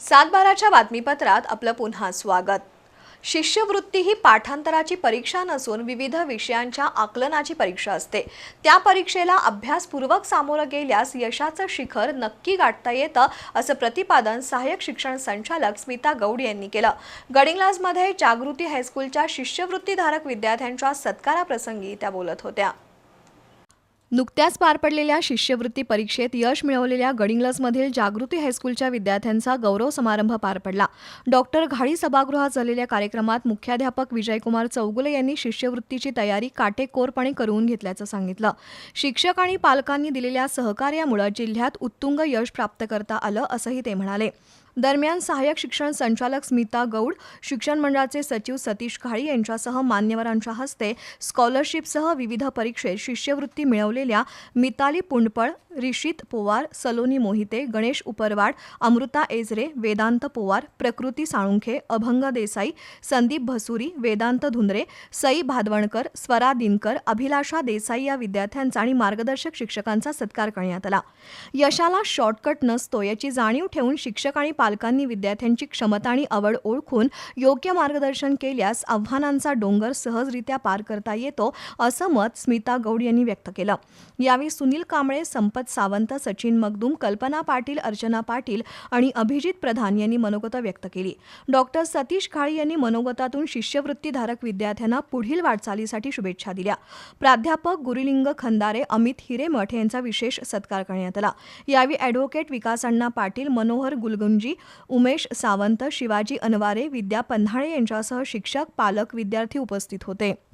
सातबाराच्या बातमीपत्रात आपलं पुन्हा स्वागत. शिष्यवृत्ती ही पाठांतराची परीक्षा नसून विविध विषयांच्या आकलनाची परीक्षा असते. त्या परीक्षेला अभ्यासपूर्वक सामोरं गेल्यास यशाचं शिखर नक्की गाठता येतं असं प्रतिपादन सहाय्यक शिक्षण संचालक स्मिता गौड यांनी केलं. गडिंग्लाजमध्ये जागृती हायस्कूलच्या शिष्यवृत्तीधारक विद्यार्थ्यांच्या सत्काराप्रसंगी त्या बोलत होत्या. नुकत्याच पार पडलेल्या शिष्यवृत्ती परीक्षेत यश मिळवलेल्या गडिंग्लजमधील जागृती हायस्कूलच्या विद्यार्थ्यांचा गौरव समारंभ पार पडला. डॉक्टर घाडी सभागृहात झालेल्या कार्यक्रमात मुख्याध्यापक विजयकुमार चौगुले यांनी शिष्यवृत्तीची तयारी काटेकोरपणे करून घेतल्याचं सांगितलं. शिक्षक आणि पालकांनी दिलेल्या सहकार्यामुळे जिल्ह्यात उत्तुंग यश प्राप्त करता आलं असंही ते म्हणाले. दरम्यान सहाय्यक शिक्षण संचालक स्मिता गौड शिक्षण मंडळाचे सचिव सतीश काळी यांच्यासह मान्यवरांच्या हस्ते स्कॉलरशिपसह विविध परीक्षेत शिष्यवृत्ती मिळवलेल्या मिताली पुंडपळ रिषित पोवार सलोनी मोहिते गणेश उपरवाड अमृता एजरे वेदांत पोवार प्रकृती साळुंखे अभंग देसाई संदीप भसुरी वेदांत धुंद्रे सई भादवणकर स्वरा दिनकर अभिलाषा देसाई या विद्यार्थ्यांचा आणि मार्गदर्शक शिक्षकांचा सत्कार करण्यात आला. यशाला शॉर्टकट नसतो याची जाणीव ठेवून शिक्षक आणि पालकांनी विद्यार्थ्यांची क्षमता आणि आवड ओळखून योग्य मार्गदर्शन केल्यास आव्हानांचा डोंगर सहजरित्या पार करता येतो असं मत स्मिता गौड यांनी व्यक्त केलं. यावेळी सुनील कांबळे संपत सावंत सचिन मगदूम कल्पना पाटील अर्चना पाटील आणि अभिजित प्रधान यांनी मनोगतं व्यक्त केली. डॉक्टर सतीश काळी यांनी मनोगतातून शिष्यवृत्तीधारक विद्यार्थ्यांना पुढील वाटचालीसाठी शुभेच्छा दिल्या. प्राध्यापक गुरुलिंग खंदारे अमित हिरेमठ यांचा विशेष सत्कार करण्यात आला. यावेळी अॅडव्होकेट विकासअण्णा पाटील मनोहर गुलगुंजी उमेश सावंत शिवाजी अनवारे विद्या पन्हाळे यांच्यासह शिक्षक पालक विद्यार्थी उपस्थित होते.